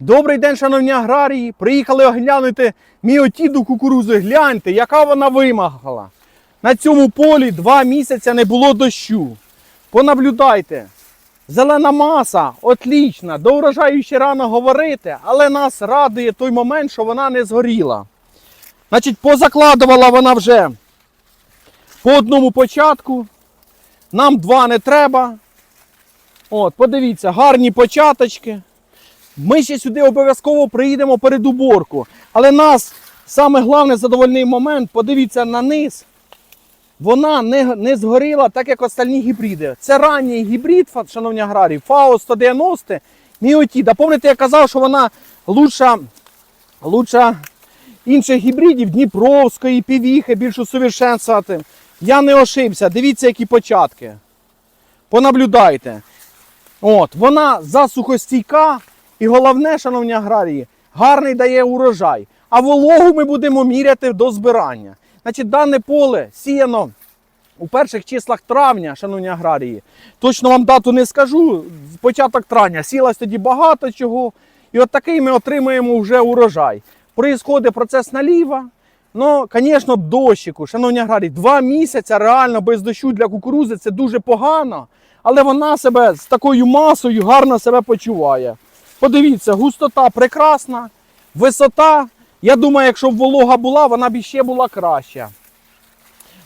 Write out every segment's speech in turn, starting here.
Добрий день, шановні аграрії. Приїхали оглянути міотіду кукурузи. Гляньте, яка вона вимагала. На цьому полі два місяці не було дощу. Понаблюдайте. Зелена маса отлічна. До урожаю ще рано говорити, але нас радує той момент, що вона не згоріла. Значить, позакладувала вона вже по одному початку. Нам два не треба. От, подивіться, гарні початочки. Ми ще сюди обов'язково приїдемо перед уборку. Але нас саме головне задовольний момент, подивіться на низ. Вона не, не згоріла, так як остальні гібриди. Це ранній гібрид, шановні аграрії, ФАО 190 Міотіда. Пам'ятаєте, я казав, що вона лучша, лучша інших гібридів Дніпровської, півіхи, більш усовершенствувати. Я не ошибся. Дивіться, які початки. Понаблюдайте. От, вона засухостійка і головне, шановні аграрії, гарний дає урожай. А вологу ми будемо міряти до збирання. Значить, дане поле сіяно у перших числах травня, шановні аграрії. Точно вам дату не скажу. Початок травня сілась тоді багато чого. І от такий ми отримаємо вже урожай. Проїсходить процес наліва. Ну, звісно, дощику, шановні аграрії, два місяці реально без дощу для кукурузи це дуже погано, але вона себе з такою масою гарно себе почуває. Подивіться, густота прекрасна, висота. Я думаю, якщо б волога була, вона б ще була краща.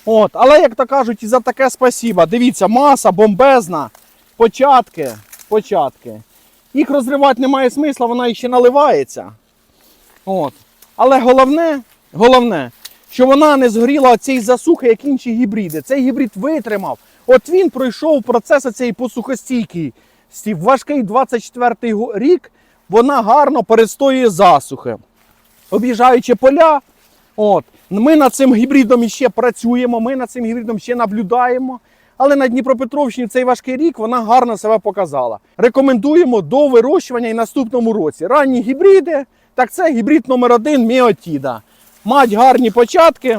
От, але, як то кажуть, і за таке спасіба. Дивіться, маса бомбезна, початки, початки. Їх розривати немає смисла, вона ще наливається. От. Але головне, головне, що вона не згоріла цієї засухи, як інші гібриди. Цей гібрид витримав. От він пройшов процес цієї посухостійкий. Важкий 24-й рік вона гарно перестоює засухи. Об'їжджаючи поля, от, ми над цим гібридом іще працюємо, ми над цим гібридом ще наблюдаємо. Але на Дніпропетровщині цей важкий рік вона гарно себе показала. Рекомендуємо до вирощування і наступному році. Ранні гібриди, так це гібрид номер один Міотіда. Мать гарні початки,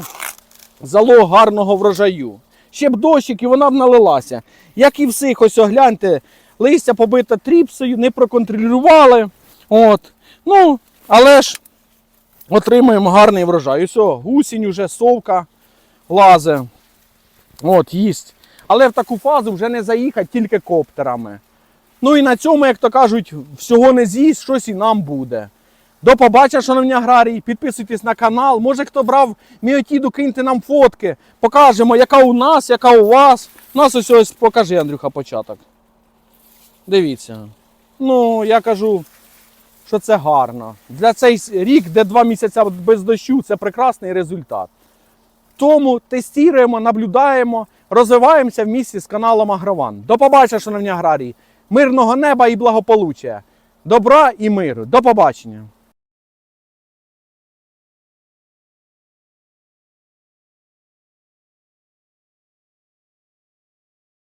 залог гарного врожаю. Ще б дощик і вона б налилася. Як і всіх, ось огляньте, листя побите тріпсою, не проконтролювали. От. Ну, але ж отримуємо гарний врожай. Ось, гусінь уже совка лазе. От, їсть. Але в таку фазу вже не заїхати тільки коптерами. Ну і на цьому, як то кажуть, всього не з'їсть, щось і нам буде. До побачення, шановні аграрії, підписуйтесь на канал. Може, хто брав міотіду, киньте нам фотки. Покажемо, яка у нас, яка у вас. У нас ось ось покажи, Андрюха, початок. Дивіться. Ну, я кажу, що це гарно. Для цей рік, де два місяці без дощу, це прекрасний результат. Тому тестуємо, наблюдаємо, розвиваємося в місті з каналом Агрован. До побачення, шановні аграрії. Мирного неба і благополуччя. Добра і миру. До побачення.